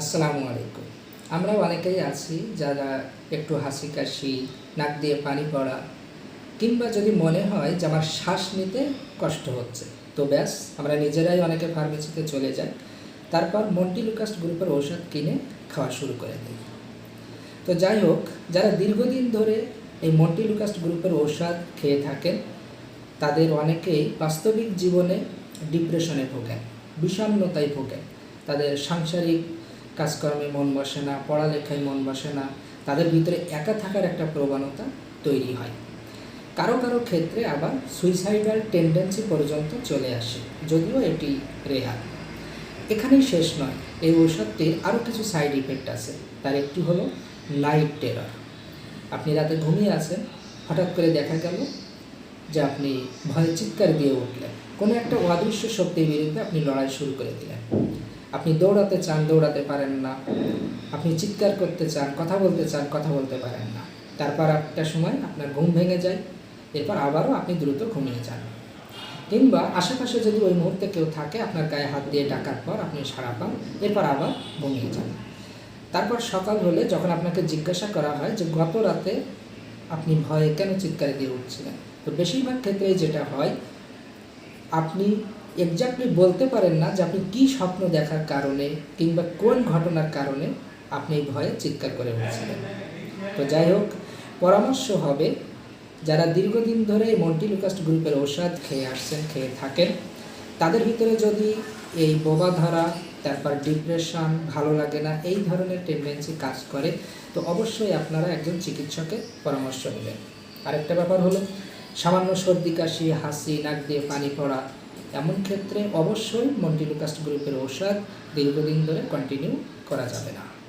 আসসালামু আলাইকুম। আমরা অনেকেই আছি যারা একটু হাসি কাশি, নাক দিয়ে পানি পড়া, কিংবা যদি মনে হয় যে আমার শ্বাস নিতে কষ্ট হচ্ছে, তো ব্যাস, আমরা নিজেরাই অনেকে ফার্মেসিতে চলে যাই, তারপর মন্টিলুকাস্ট গ্রুপের ঔষধ কিনে খাওয়া শুরু করে দিই। তো যাই হোক, যারা দীর্ঘদিন ধরে এই মন্টিলুকাস্ট গ্রুপের ঔষধ খেয়ে থাকেন, তাদের অনেকেই বাস্তবিক জীবনে ডিপ্রেশনে ভোগেন, বিষণ্ণতায় ভোগেন, তাদের সাংসারিক কাজকর্মে মন বসে না, পড়ালেখায় মন বসে না, তাদের ভিতরে একা থাকার একটা প্রবণতা তৈরি হয়। কারও কারও ক্ষেত্রে আবার সুইসাইডাল টেন্ডেন্সি পর্যন্ত চলে আসে, যদিও এটি রেহার এখানেই শেষ নয়, এই ঔষধটির আরও কিছু সাইড ইফেক্ট আছে, তার একটি হলো নাইট টেরার আপনি রাতে ঘুমিয়ে আছেন, হঠাৎ করে দেখা গেল যে আপনি ভয়ে চিৎকার দিয়ে উঠলেন। কোনো একটা অদৃশ্য শক্তির বিরুদ্ধে আপনি লড়াই শুরু করে দিলেন। আপনি দৌড়াতে চান, দৌড়াতে পারেন না। আপনি চিৎকার করতে চান, কথা বলতে চান, কথা বলতে পারেন না। তারপর একটা সময় আপনার ঘুম ভেঙে যায়, এরপর আবারও আপনি দ্রুত ঘুমিয়ে যান। কিংবা আশেপাশে যদি ওই মুহূর্তে কেউ থাকে, আপনার গায়ে হাত দিয়ে ডাকার পর আপনি সারা পান, এরপর আবার ঘুমিয়ে যান। তারপর সকাল হলে যখন আপনাকে জিজ্ঞাসা করা হয় যে, গত রাতে আপনি ভয়ে কেন চিৎকার দিয়ে উঠছিলেন? তো বেশিরভাগ ক্ষেত্রেই যেটা হয়, আপনি এক্স্যাক্টলি বলতে পারেন না যে আপনি কী স্বপ্ন দেখার কারণে কিংবা কোন ঘটনার কারণে আপনি এই ভয়ে চিৎকার করে উঠছিলেন। তো যাই হোক, পরামর্শ হবে, যারা দীর্ঘদিন ধরে এই মন্টিলুকাস্ট গ্রুপের ঔষধ খেয়ে আসছেন, খেয়ে থাকেন, তাদের ভিতরে যদি এই বোবা ধরা, তারপর ডিপ্রেশন ভালো লাগে না, এই ধরনের টেন্ডেন্সি কাজ করে, তো অবশ্যই আপনারা একজন চিকিৎসকের পরামর্শ নেবেন। আরেকটা ব্যাপার হলো, সামান্য সর্দি, কাশি, হাসি, নাক দিয়ে পানি পড়া এমন ক্ষেত্রে অবশ্যই মন্টিলুকাস্ট গ্রুপের ঔষধ দীর্ঘদিন ধরে কন্টিনিউ করা যাবে না।